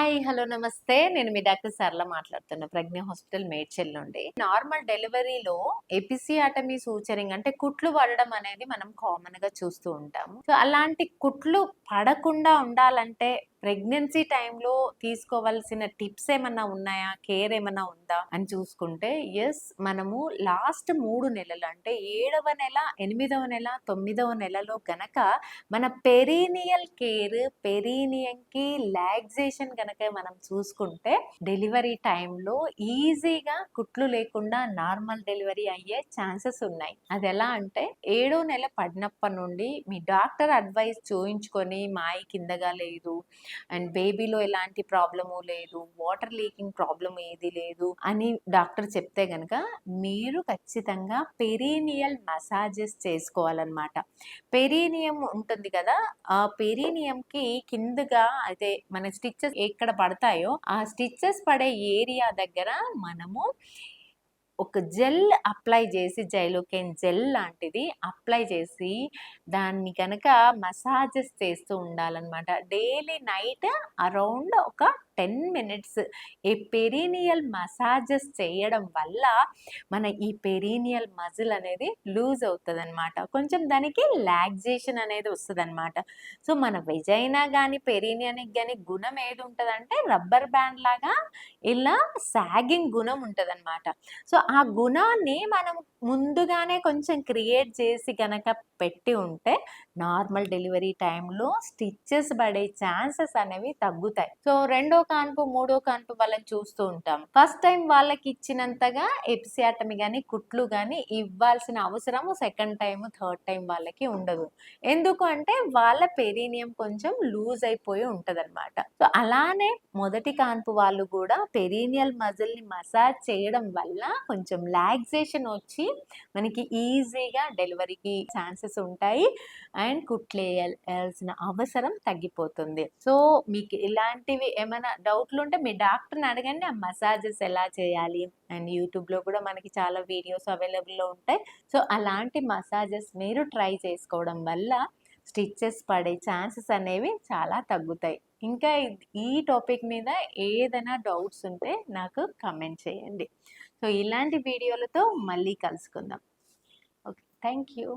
Hi hello నమస్తే. నేను మీ doctor సరళ మాట్లాడుతున్నా ప్రజ్ఞ హాస్పిటల్ మేడ్చల్ నుండి. నార్మల్ డెలివరీలో ఎపిసియాటమీ సూచరింగ్ అంటే కుట్లు పడడం అనేది మనం కామన్గా చూస్తూ ఉంటాము సో అలాంటి కుట్లు పడకుండా ఉండాలంటే ప్రెగ్నెన్సీ టైంలో తీసుకోవాల్సిన టిప్స్ ఏమన్నా ఉన్నాయా? కేర్ ఏమన్నా ఉందా? అని చూసుకుంటే ఎస్ మనము లాస్ట్ మూడు నెలలు అంటే ఏడవ నెల ఎనిమిదవ నెల తొమ్మిదవ నెలలో గనక మన పెరీనియల్ కేర్ పెరీనియంకి లాక్సేషన్ గనక మనం చూసుకుంటే డెలివరీ టైంలో ఈజీగా కుట్లు లేకుండా నార్మల్ డెలివరీ అయ్యే ఛాన్సెస్ ఉన్నాయి. అది ఎలా అంటే ఏడో నెల పడినప్పటి నుండి మీ డాక్టర్ అడ్వైస్ చూయించుకొని మాయి కిందగా లేదు అండ్ బేబీలో ఎలాంటి ప్రాబ్లము లేదు వాటర్ లీకింగ్ ప్రాబ్లం ఏది లేదు అని డాక్టర్ చెప్తే గనక మీరు ఖచ్చితంగా పెరీనియల్ మసాజెస్ చేసుకోవాలన్నమాట. పెరీనియం ఉంటుంది కదా ఆ పెరీనియంకి కిందగా అయితే మన స్టిచ్చెస్ ఎక్కడ పడతాయో ఆ స్టిచ్చెస్ పడే ఏరియా దగ్గర మనము ఒక జెల్ అప్లై చేసి జైలోకెన్ జెల్ లాంటిది అప్లై చేసి దాన్ని కనుక మసాజెస్ చేస్తూ ఉండాలన్నమాట. డైలీ నైట్ అరౌండ్ ఒక టెన్ మినిట్స్ ఈ పెరీనియల్ మసాజెస్ చేయడం వల్ల మన ఈ పెరీనియల్ మజిల్ అనేది లూజ్ అవుతుంది అనమాట కొంచెం దానికి లాగ్జేషన్ అనేది వస్తుంది అనమాట సో మన వెజైనా కానీ పెరీనియానికి కానీ గుణం ఏది ఉంటుంది అంటే రబ్బర్ బ్యాండ్ లాగా ఇలా సాగింగ్ గుణం ఉంటుంది అనమాట సో ఆ గుణాన్ని మనం ముందుగానే కొంచెం క్రియేట్ చేసి కనుక పెట్టి ఉంటే నార్మల్ డెలివరీ టైంలో స్టిచ్చెస్ పడే ఛాన్సెస్ అనేవి తగ్గుతాయి. సో రెండో కాన్పు మూడో కాన్పు వాళ్ళని చూస్తూ ఉంటాం. ఫస్ట్ టైం వాళ్ళకి ఇచ్చినంతగా ఎప్సియాటమి కానీ కుట్లు కానీ ఇవ్వాల్సిన అవసరం సెకండ్ టైం థర్డ్ టైం వాళ్ళకి ఉండదు. ఎందుకు అంటే వాళ్ళ పెరీనియం కొంచెం లూజ్ అయిపోయి ఉంటుంది అనమాట సో అలానే మొదటి కాన్పు వాళ్ళు కూడా పెరీనియల్ మజిల్ని మసాజ్ చేయడం వల్ల కొంచెం లాక్సేషన్ వచ్చి మనకి ఈజీగా డెలివరీకి ఛాన్సెస్ ఉంటాయి. అండ్ కుట్లేయాల్సిన అవసరం తగ్గిపోతుంది. సో మీకు ఇలాంటివి ఏమైనా డౌట్లు ఉంటే మీ డాక్టర్ని అడగండి ఆ మసాజెస్ ఎలా చేయాలి? అండ్ యూట్యూబ్లో కూడా మనకి చాలా వీడియోస్ అవైలబుల్లో ఉంటాయి. సో అలాంటి మసాజెస్ మీరు ట్రై చేసుకోవడం వల్ల స్టిచ్చెస్ పడే ఛాన్సెస్ అనేవి చాలా తగ్గుతాయి. ఇంకా ఈ టాపిక్ మీద ఏదైనా డౌట్స్ ఉంటే నాకు కమెంట్ చేయండి. సో ఇలాంటి వీడియోలతో మళ్ళీ కలుసుకుందాం. Okay thank you